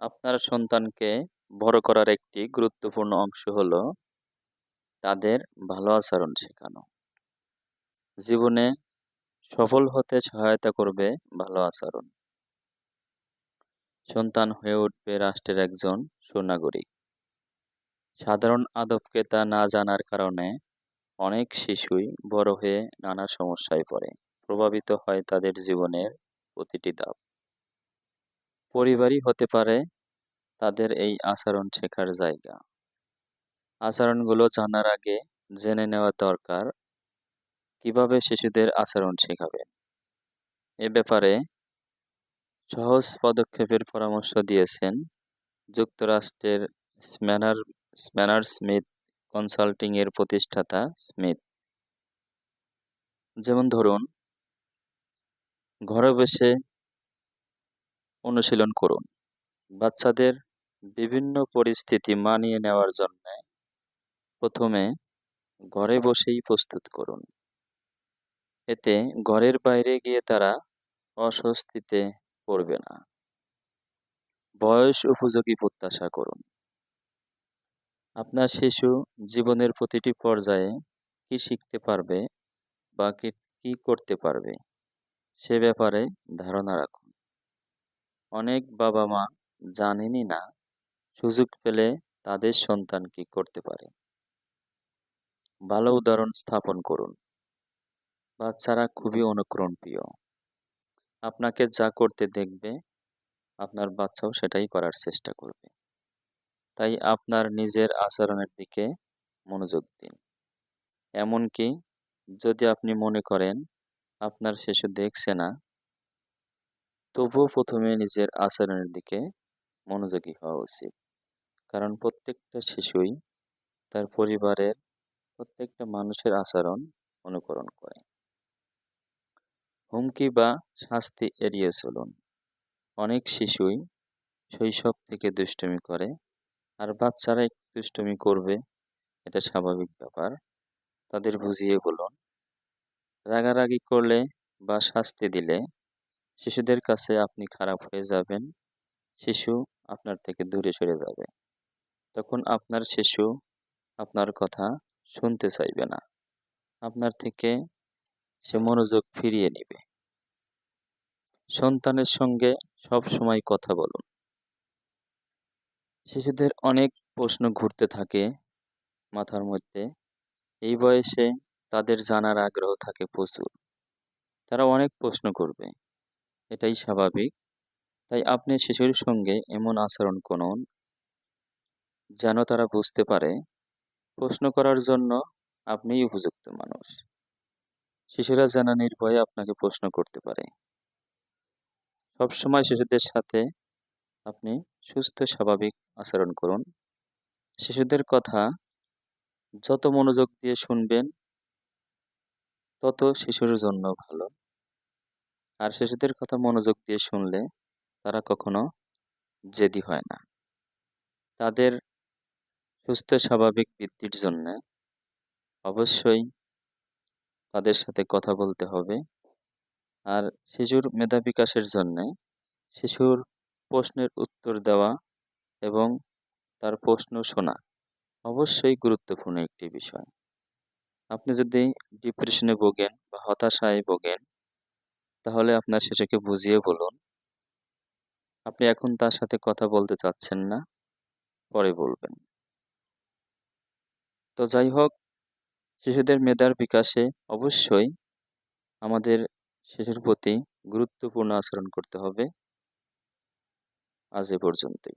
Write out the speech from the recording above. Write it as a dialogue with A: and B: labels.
A: আপনার সন্তানকে বড় করার একটি গুরুত্বপূর্ণ অংশ হল তাদের ভালো আচরণ শেখানো। জীবনে সফল হতে সহায়তা করবে ভালো আচরণ। সন্তান হয়ে উঠবে রাষ্ট্রের একজন সুনাগরিক। সাধারণ আদবকে তা না জানার কারণে অনেক শিশুই বড় হয়ে নানা সমস্যায় পড়ে। প্রভাবিত হয় তাদের জীবনের প্রতিটি ধাপ। পরিবারই হতে পারে তাদের এই আচরণ শেখার জায়গা। আচরণগুলো জানার আগে জেনে নেওয়া দরকার কীভাবে শিশুদের আচরণ শেখাবেন। এ ব্যাপারে সহজ পদক্ষেপের পরামর্শ দিয়েছেন যুক্তরাষ্ট্রের স্ম্যানার স্ম্যানার স্মিথ কনসাল্টিং এর প্রতিষ্ঠাতা স্মিথ। যেমন ধরুন, ঘরে বসে অনুশীলন করুন। বাচ্চাদের বিভিন্ন পরিস্থিতি মানিয়ে নেওয়ার জন্য প্রথমে ঘরে বসেই প্রস্তুত করুন। এতে ঘরের বাইরে গিয়ে তারা অস্বস্তিতে পড়বে না। বয়স উপযোগী প্রত্যাশা করুন। আপনার শিশু জীবনের প্রতিটি পর্যায়ে কি শিখতে পারবে বা কি করতে পারবে সে ব্যাপারে ধারণা রাখুন। অনেক বাবা মা জানেনই না সুযোগ পেলে তাদের সন্তান কি করতে পারে। ভালো উদাহরণ স্থাপন করুন। বাচ্চারা খুবই অনুকরণ প্রিয় আপনাকে যা করতে দেখবে, আপনার বাচ্চাও সেটাই করার চেষ্টা করবে। তাই আপনার নিজের আচরণের দিকে মনোযোগ দিন। এমনকি যদি আপনি মনে করেন, আপনার শিশু দেখছে না তবুও প্রথমে নিজের আচরণের দিকে মনোযোগী হওয়া উচিত। কারণ প্রত্যেকটা শিশুই তার পরিবারের প্রত্যেকটা মানুষের আচরণ অনুকরণ করে। হুমকি বা শাস্তি এড়িয়ে চলুন। অনেক শিশুই শৈশব থেকে দুষ্টুমি করে, আর বাচ্চারা একটু দুষ্টুমি করবে, এটা স্বাভাবিক ব্যাপার। তাদের বুঝিয়ে বলুন, রাগারাগি করলে বা শাস্তি দিলে শিশুদের কাছে আপনি খারাপ হয়ে যাবেন, শিশু আপনার থেকে দূরে সরে যাবে। তখন আপনার শিশু আপনার কথা শুনতে চাইবে না। আপনার থেকে সে মনোযোগ ফিরিয়ে নেবে। সন্তানের সঙ্গে সব সময় কথা বলুন। শিশুদের অনেক প্রশ্ন ঘুরতে থাকে মাথার মধ্যে। এই বয়সে তাদের জানার আগ্রহ থাকে প্রচুর। তারা অনেক প্রশ্ন করবে। এটাই স্বাভাবিক। তাই আপনি শিশুর সঙ্গে এমন আচরণ করুন যেন তারা বুঝতে পারে, প্রশ্ন করার জন্য আপনিই উপযুক্ত মানুষ। শিশুরা যেন নির্ভয়ে আপনাকে প্রশ্ন করতে পারে। সবসময় শিশুদের সাথে আপনি সুস্থ, স্বাভাবিক আচরণ করুন। শিশুদের কথা যত মনোযোগ দিয়ে শুনবেন, তত শিশুর জন্য ভালো। আর শিশুদের কথা মনোযোগ দিয়ে শুনলে তারা কখনো জেদি হয় না। তাদের সুস্থ, স্বাভাবিক বৃদ্ধির জন্য অবশ্যই তাদের সাথে কথা বলতে হবে। আর শিশুর মেধা বিকাশের জন্যে শিশুর প্রশ্নের উত্তর দেওয়া এবং তার প্রশ্ন শোনা অবশ্যই গুরুত্বপূর্ণ একটি বিষয়। আপনি যদি ডিপ্রেশনে ভোগেন বা হতাশায় ভোগেন তাহলে আপনার শিশুকে বুঝিয়ে বলুন। আপনি এখন তার সাথে কথা বলতে চাচ্ছেন না, পরে বলবেন। তো যাই হোক, শিশুদের মেধার বিকাশে অবশ্যই আমাদের শিশুর প্রতি গুরুত্বপূর্ণ আচরণ করতে হবে। আজ এ পর্যন্তই।